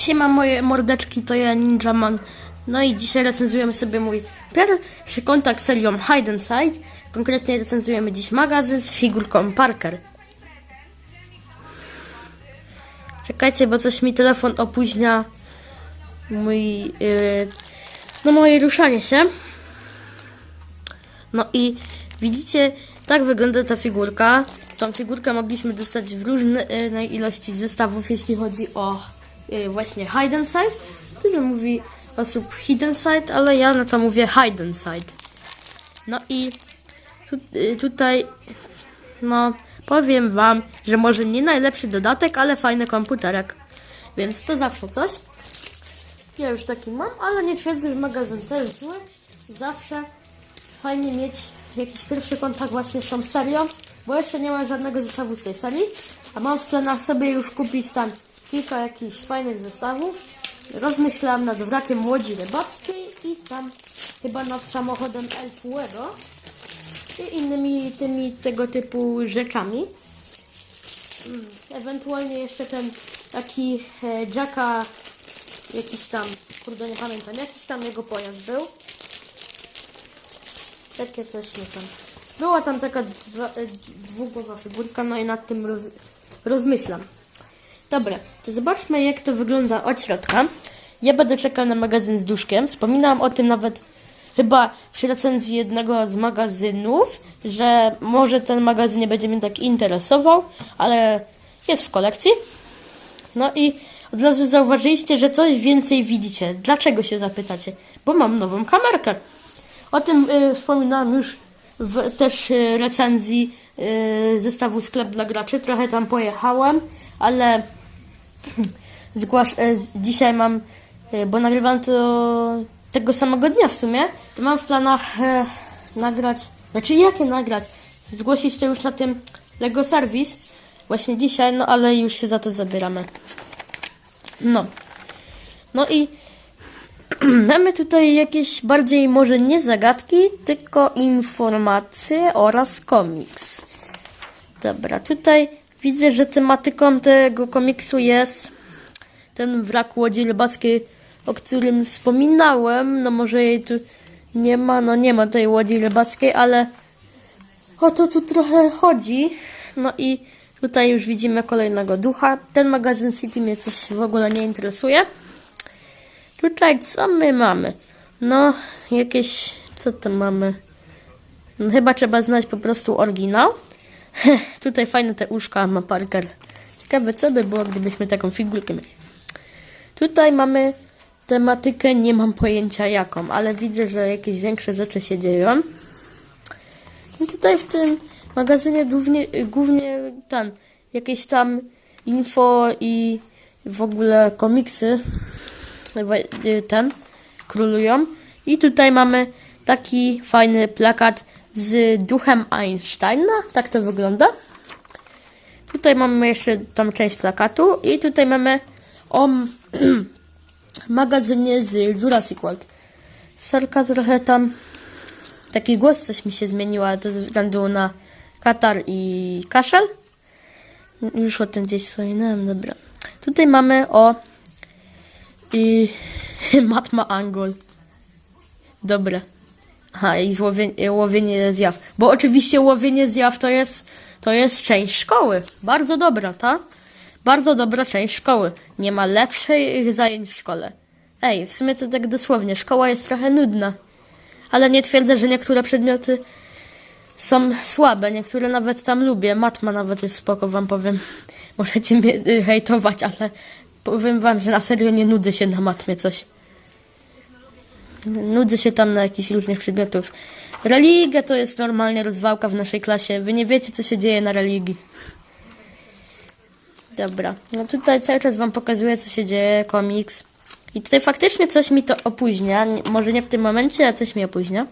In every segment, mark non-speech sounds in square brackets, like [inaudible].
Siema moje mordeczki, to ja Ninja Man. No i dzisiaj recenzujemy sobie mój pierwszy kontakt serią Hide and Side. Konkretnie recenzujemy dziś magazyn z figurką Parker. Czekajcie, bo coś mi telefon opóźnia mój, yy, no moje ruszanie się. No i widzicie, tak wygląda ta figurka. Tą figurkę mogliśmy dostać w różnej ilości zestawów, jeśli chodzi o właśnie Hide and Side. Który mówi osób Hidden Side, ale ja na to mówię Hide and Side. No i tu, y, tutaj, no powiem wam, że może nie najlepszy dodatek, ale fajny komputerek. Więc to zawsze coś. Ja już taki mam, ale nie twierdzę, że magazyn też zły. Zawsze fajnie mieć jakiś pierwszy kontakt właśnie z tą serią, bo jeszcze nie mam żadnego zestawu z tej serii, a mam w planach sobie już kupić tam kilka jakichś fajnych zestawów. Rozmyślałam nad wrakiem Łodzi Rybackiej i tam chyba nad samochodem Elfuego i innymi tymi tego typu rzeczami. Mm, Ewentualnie jeszcze ten taki e, Jacka, jakiś tam, kurde nie pamiętam, jakiś tam jego pojazd był. Takie coś nie tam. Była tam taka e, dwugłowa figurka, no i nad tym roz, rozmyślam. Dobra, to zobaczmy jak to wygląda od środka. Ja będę czekał na magazyn z duszkiem. Wspominałam o tym nawet chyba przy recenzji jednego z magazynów, że może ten magazyn nie będzie mnie tak interesował, ale jest w kolekcji. No i od razu zauważyliście, że coś więcej widzicie. Dlaczego się zapytacie? Bo mam nową kamerkę. O tym y, wspominałam już w też y, recenzji y, zestawu Sklep dla graczy. Trochę tam pojechałem, ale zgłasz, e, z- dzisiaj mam, e, bo nagrywam to tego samego dnia w sumie, to mam w planach e, nagrać, znaczy jakie nagrać? Zgłosić to już na tym Lego Service właśnie dzisiaj, no ale już się za to zabieramy. No. No i [clears throat] mamy tutaj jakieś bardziej może nie zagadki, tylko informacje oraz komiks. Dobra, tutaj widzę, że tematyką tego komiksu jest ten wrak łodzi rybackiej, o którym wspominałem. No może jej tu nie ma, no nie ma tej łodzi rybackiej, ale o to tu trochę chodzi. No i tutaj już widzimy kolejnego ducha. Ten magazyn City mnie coś w ogóle nie interesuje. Tutaj co my mamy? No, jakieś, co tam mamy? No, chyba trzeba znaleźć po prostu oryginał. [laughs] Tutaj fajne te uszka ma Parker. Ciekawe, co by było, gdybyśmy taką figurkę mieli. Tutaj mamy tematykę, nie mam pojęcia jaką, ale widzę, że jakieś większe rzeczy się dzieją. I tutaj w tym magazynie głównie, głównie ten, jakieś tam info i w ogóle komiksy wa- ten królują. I tutaj mamy taki fajny plakat z duchem Einsteina. Tak to wygląda. Tutaj mamy jeszcze tam część plakatu i tutaj mamy o [clears throat] magazynie z Jurassic World. Sarka trochę tam taki głos coś mi się zmienił, ze względu na katar i kaszel. Już o tym gdzieś wspominałem, dobra. Tutaj mamy o i [laughs] Matma Angol. Dobra. Aha, i złowienie, łowienie zjaw. Bo oczywiście łowienie zjaw to jest, to jest część szkoły. Bardzo dobra, ta? Bardzo dobra część szkoły. Nie ma lepszych zajęć w szkole. Ej, w sumie to tak dosłownie, szkoła jest trochę nudna. Ale nie twierdzę, że niektóre przedmioty są słabe, niektóre nawet tam lubię. Matma nawet jest spoko, wam powiem. Możecie mnie y, hejtować, ale powiem wam, że na serio nie nudzę się na matmie coś. Nudzę się tam na jakichś różnych przedmiotów. Religia to jest normalnie rozwałka w naszej klasie. Wy nie wiecie, co się dzieje na religii. Dobra, no tutaj cały czas wam pokazuję, co się dzieje, komiks. I tutaj faktycznie coś mi to opóźnia. Może nie w tym momencie, ale coś mi opóźnia.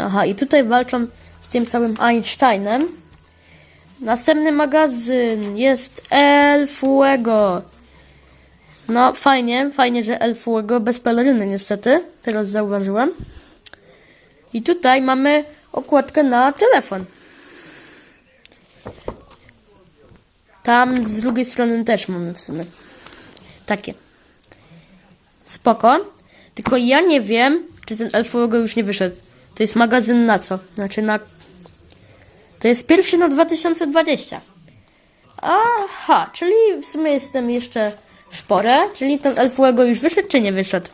Aha, i tutaj walczą z tym całym Einsteinem. Następny magazyn jest El Fuego. No, fajnie, fajnie, że El Fuego bez peleryny niestety. Teraz zauważyłem. I tutaj mamy okładkę na telefon. Tam z drugiej strony też mamy w sumie. takie. Spoko. Tylko ja nie wiem, czy ten Elf logo już nie wyszedł. To jest magazyn na co? Znaczy na... To jest pierwszy na 2020. Aha, czyli w sumie jestem jeszcze w porę. Czyli ten Elf logo już wyszedł, czy nie wyszedł?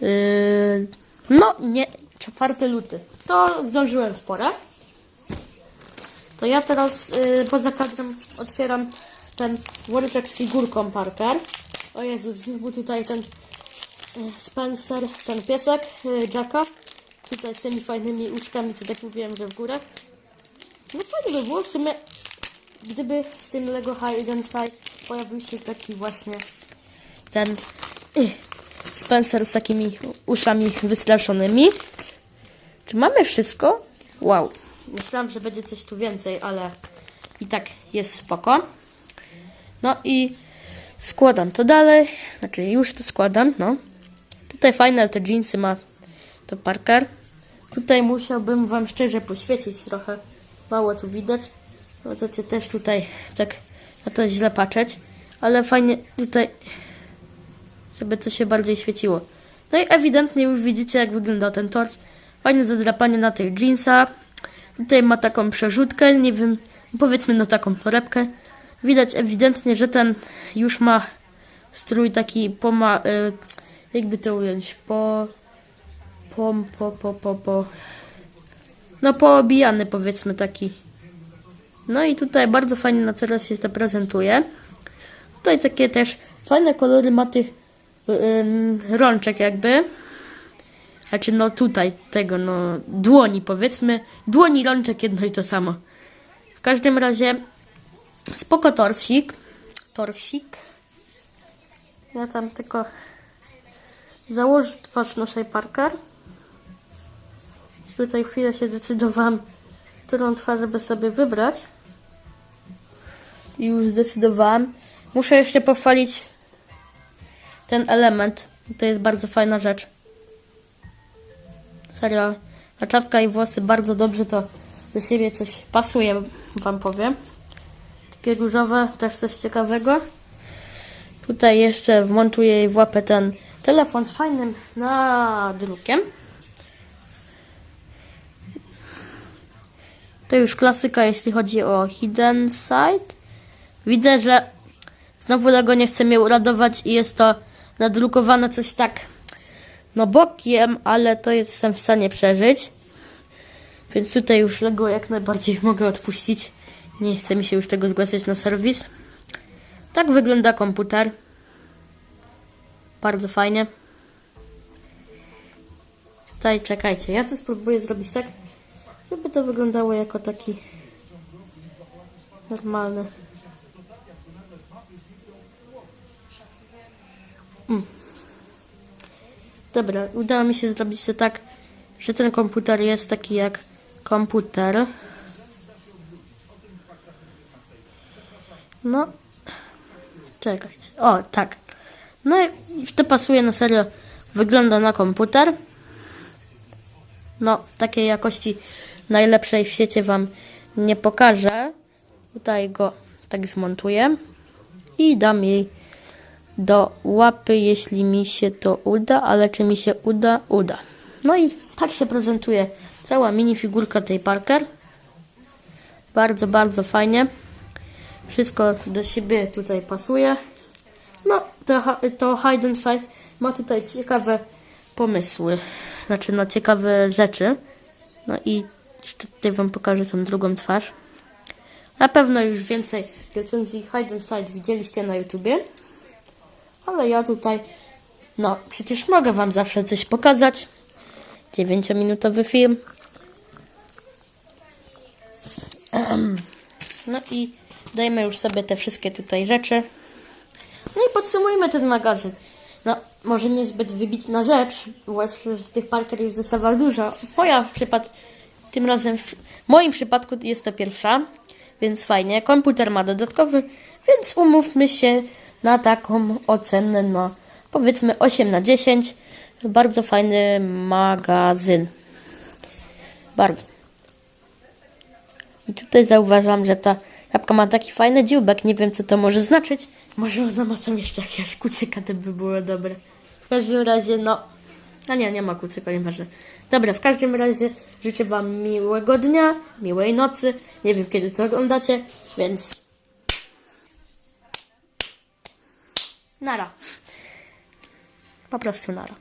Yy, no, nie, 4 luty. To zdążyłem w porę. To ja teraz yy, poza kadrem otwieram ten woreczek z figurką Parker. O Jezus, znowu tutaj ten yy, Spencer, ten piesek yy, Jacka. Tutaj z tymi fajnymi uszkami, co tak mówiłem, że w górę. No fajnie by było w sumie, gdyby w tym Lego Hide and Side pojawił się taki właśnie ten yy, Spencer z takimi uszami wystraszonymi. Czy mamy wszystko? Wow. Myślałam, że będzie coś tu więcej, ale i tak jest spoko. No i składam to dalej. Znaczy już to składam, no. Tutaj fajne te jeansy ma to Parker. Tutaj musiałbym wam szczerze poświecić trochę. Mało tu widać. No to cię też tutaj tak na to źle patrzeć. Ale fajnie tutaj żeby to się bardziej świeciło. No i ewidentnie już widzicie, jak wygląda ten tors. Fajne zadrapanie na tych jeansa. Tutaj ma taką przerzutkę, nie wiem, powiedzmy no taką torebkę. Widać ewidentnie, że ten już ma strój taki poma... Y, jakby to ująć? Po... Po, po, po, po, po... No poobijany powiedzmy taki. No i tutaj bardzo fajnie na teraz się to prezentuje. Tutaj takie też fajne kolory ma tych ym, rączek jakby. Znaczy no tutaj tego, no dłoni powiedzmy. Dłoni rączek jedno i to samo. W każdym razie spoko torsik. Torsik. Ja tam tylko założę twarz naszej Parker. Tutaj chwilę się decydowałam, którą twarz by sobie wybrać. I już zdecydowałam. Muszę jeszcze pochwalić ten element. To jest bardzo fajna rzecz. Serio. A czapka i włosy bardzo dobrze to do siebie coś pasuje, wam powiem. Takie różowe, też coś ciekawego. Tutaj jeszcze wmontuję jej w łapę ten telefon z fajnym nadrukiem. To już klasyka, jeśli chodzi o Hidden Side. Widzę, że znowu Lego nie chce mnie uradować i jest to nadrukowane coś tak no bokiem, ale to jestem w stanie przeżyć. Więc tutaj już Lego jak najbardziej mogę odpuścić. Nie chce mi się już tego zgłaszać na serwis. Tak wygląda komputer. Bardzo fajnie. Tutaj czekajcie, ja to spróbuję zrobić tak, żeby to wyglądało jako taki normalny. Mm. Dobra, udało mi się zrobić to tak, że ten komputer jest taki jak komputer. No, czekajcie. O, tak. No i to pasuje na serio. Wygląda na komputer. No, takiej jakości najlepszej w świecie Wam nie pokażę. Tutaj go tak zmontuję i dam jej do łapy, jeśli mi się to uda, ale czy mi się uda? Uda. No i tak się prezentuje cała minifigurka tej Parker. Bardzo, bardzo fajnie. Wszystko do siebie tutaj pasuje. No, to, to Hide and Side ma tutaj ciekawe pomysły. Znaczy, no, ciekawe rzeczy. No i jeszcze tutaj Wam pokażę tą drugą twarz. Na pewno już więcej recenzji Hide and Side widzieliście na YouTubie. Ale ja tutaj, no przecież mogę Wam zawsze coś pokazać. 9-minutowy film. No i dajmy już sobie te wszystkie tutaj rzeczy. No i podsumujmy ten magazyn. No, może niezbyt wybitna rzecz, bo tych Parker już została dużo. Moja przypad tym razem, w moim przypadku jest to pierwsza, więc fajnie. Komputer ma dodatkowy, więc umówmy się na taką ocenę, no powiedzmy 8 na 10. Bardzo fajny magazyn. Bardzo. I tutaj zauważam, że ta Babka ma taki fajny dzióbek, nie wiem co to może znaczyć. Może ona ma tam jeszcze jakiegoś kucyka, to by było dobre. W każdym razie, no... A nie, nie ma kucyka, nieważne. Dobra, w każdym razie życzę Wam miłego dnia, miłej nocy. Nie wiem kiedy co oglądacie, więc... Nara. Po prostu nara.